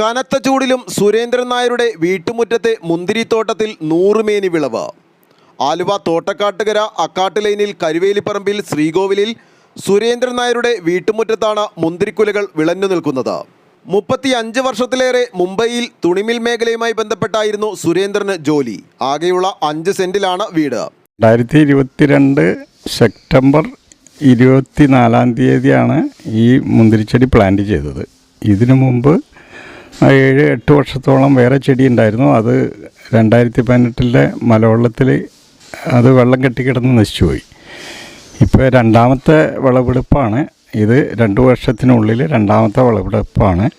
കനത്ത ചൂടിലും സുരേന്ദ്രൻ നായരുടെ വീട്ടുമുറ്റത്തെ മുന്തിരിത്തോട്ടത്തിൽ നൂറുമേനി വിളവ്. ആലുവ തോട്ടക്കാട്ടുകര അക്കാട്ട് ലൈനിൽ കരുവേലിപ്പറമ്പിൽ ശ്രീകോവിലിൽ സുരേന്ദ്രൻ നായരുടെ വീട്ടുമുറ്റത്താണ് മുന്തിരിക്കുലകൾ വിളഞ്ഞു നിൽക്കുന്നത്. മുപ്പത്തി അഞ്ച് വർഷത്തിലേറെ മുംബൈയിൽ തുണിമിൽ മേഖലയുമായി ബന്ധപ്പെട്ടായിരുന്നു സുരേന്ദ്രന് ജോലി. ആകെയുള്ള അഞ്ച് സെന്റിലാണ് വീട്. രണ്ടായിരത്തി ഇരുപത്തിരണ്ട് സെപ്റ്റംബർ ഇരുപത്തിനാലാം തീയതിയാണ് ഈ മുന്തിരിച്ചെടി പ്ലാന്റ് ചെയ്തത്. ഇതിനു മുമ്പ് ഏഴ് എട്ട് വർഷത്തോളം വേറെ ചെടി ഉണ്ടായിരുന്നു അത് രണ്ടായിരത്തി പതിനെട്ടിലെ മലവെള്ളത്തിൽ അത് വെള്ളം കെട്ടിക്കിടന്ന് നശിച്ചുപോയി. ഇപ്പോൾ രണ്ടാമത്തെ വിളവെടുപ്പാണ്. ഇത് രണ്ട് വർഷത്തിനുള്ളിൽ രണ്ടാമത്തെ വിളവെടുപ്പാണ്.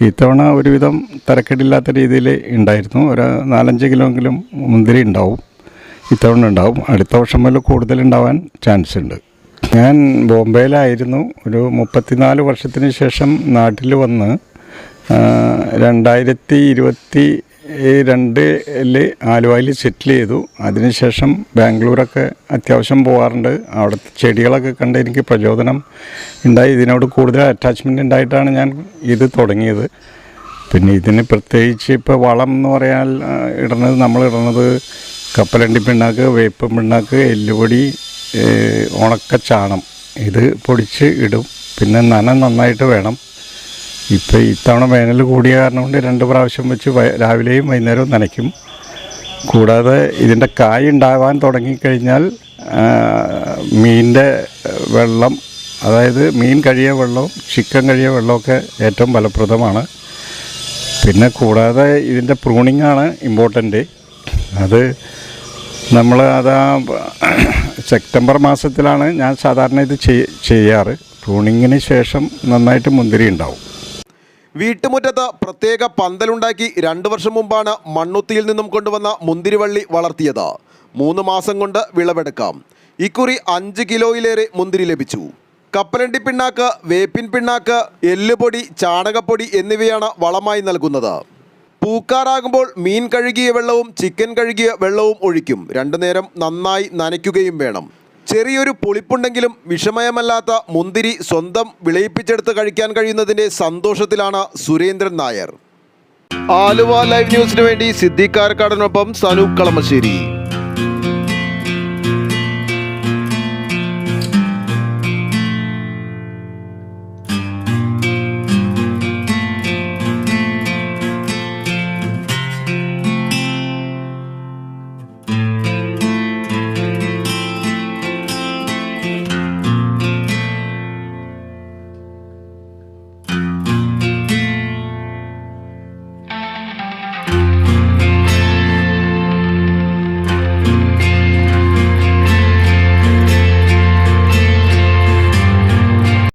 ഇത്തവണ ഒരുവിധം തരക്കേടില്ലാത്ത രീതിയിൽ ഉണ്ടായിരുന്നു. ഒരു നാലഞ്ച് കിലോയെങ്കിലും മുന്തിരി ഉണ്ടാവും. ഇത്തവണ ഉണ്ടാവും. അടുത്ത വർഷം മുതൽ കൂടുതൽ ഉണ്ടാവാൻ ചാൻസ് ഉണ്ട് ഞാൻ ബോംബെയിലായിരുന്നു. ഒരു മുപ്പത്തിനാല് വർഷത്തിന് ശേഷം നാട്ടിൽ വന്ന് രണ്ടായിരത്തി ഇരുപത്തി രണ്ടിൽ ആലുവയിൽ സെറ്റിൽ ചെയ്തു. അതിനുശേഷം ബാംഗ്ലൂരൊക്കെ അത്യാവശ്യം പോകാറുണ്ട് അവിടുത്തെ ചെടികളൊക്കെ കണ്ട് എനിക്ക് പ്രചോദനം ഉണ്ടായി. ഇതിനോട് കൂടുതൽ അറ്റാച്ച്മെന്റ് ഉണ്ടായിട്ടാണ് ഞാൻ ഇത് തുടങ്ങിയത്. പിന്നെ ഇതിന് പ്രത്യേകിച്ച് ഇപ്പോൾ വളം എന്ന് പറയാൻ ഇടുന്നത് നമ്മൾ ഇടുന്നത് കപ്പലണ്ടി പിണ്ണാക്ക് വേപ്പ് പിണ്ണാക്ക് എല്ലുപൊടി ഉണക്ക ചാണം ഇത് പൊടിച്ച് ഇടും. പിന്നെ നന നന്നായിട്ട് വേണം. ഇപ്പം ഇത്തവണ വേനൽ കൂടിയ കാരണം കൊണ്ട് രണ്ട് പ്രാവശ്യം വെച്ച് രാവിലെയും വൈകുന്നേരവും നനയ്ക്കും. കൂടാതെ ഇതിന്റെ കായ് ഉണ്ടാവാൻ തുടങ്ങിക്കഴിഞ്ഞാൽ മീനിന്റെ വെള്ളം അതായത് മീൻ കഴിയ വെള്ളവും ചിക്കൻ കഴിയ വെള്ളമൊക്കെ ഏറ്റവും ഫലപ്രദമാണ്. പിന്നെ കൂടാതെ ഇതിന്റെ പ്രൂണിംഗ് ആണ് ഇമ്പോർട്ടന്റ് അത് നമ്മൾ അതാ സെപ്റ്റംബർ മാസത്തിലാണ് ഞാൻ സാധാരണ ഇത് ചെയ്യാറ്. പ്രൂണിങ്ങിന് ശേഷം നന്നായിട്ട് മുന്തിരി ഉണ്ടാവും വീട്ടുമുറ്റത്ത് പ്രത്യേക പന്തലുണ്ടാക്കി രണ്ടു വർഷം മുമ്പാണ് മണ്ണുത്തിയിൽ നിന്നും കൊണ്ടുവന്ന മുന്തിരിവള്ളി വളർത്തിയത്. മൂന്ന് മാസം കൊണ്ട് വിളവെടുക്കാം. ഇക്കുറി അഞ്ച് കിലോയിലേറെ മുന്തിരി ലഭിച്ചു. കപ്പലണ്ടി പിണ്ണാക്ക് വേപ്പിൻ പിണ്ണാക്ക് എല്ലുപൊടി ചാണകപ്പൊടി എന്നിവയാണ് വളമായി നൽകുന്നത്. പൂക്കാറാകുമ്പോൾ മീൻ കഴുകിയ വെള്ളവും ചിക്കൻ കഴുകിയ വെള്ളവും ഒഴിക്കും. രണ്ടു നേരം നന്നായി നനയ്ക്കുകയും വേണം. ചെറിയൊരു പുളിപ്പുണ്ടെങ്കിലും വിഷമയമല്ലാത്ത മുന്തിരി സ്വന്തം വിളയിപ്പിച്ചെടുത്ത് കഴിക്കാൻ കഴിയുന്നതിന്റെ സന്തോഷത്തിലാണ് സുരേന്ദ്രൻ നായർ. ആലുവ ലൈവ് ന്യൂസിന് വേണ്ടി സിദ്ദിഖ് സനൂപ് കളമശ്ശേരി.